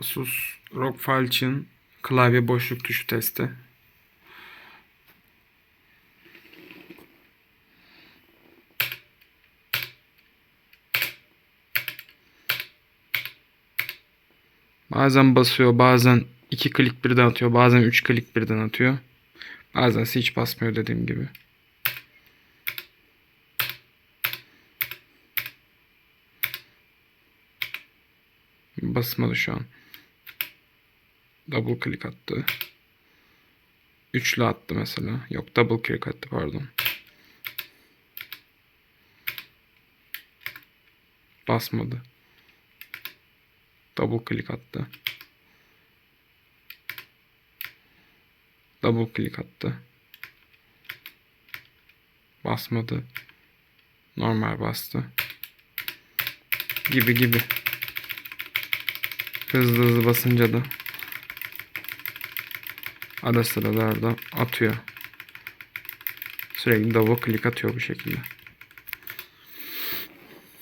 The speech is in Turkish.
Asus ROG Falchion klavye boşluk tuşu testi. Bazen basıyor, bazen iki klik birden atıyor, bazen üç klik birden atıyor. Bazen hiç basmıyor dediğim gibi. Basmadı şu an. Double click attı. Üçlü attı mesela. Yok double click attı pardon. Basmadı. Double click attı. Double click attı. Basmadı. Normal bastı. Gibi gibi. Hızlı hızlı basınca da ara sıralarda atıyor. Sürekli double click atıyor bu şekilde.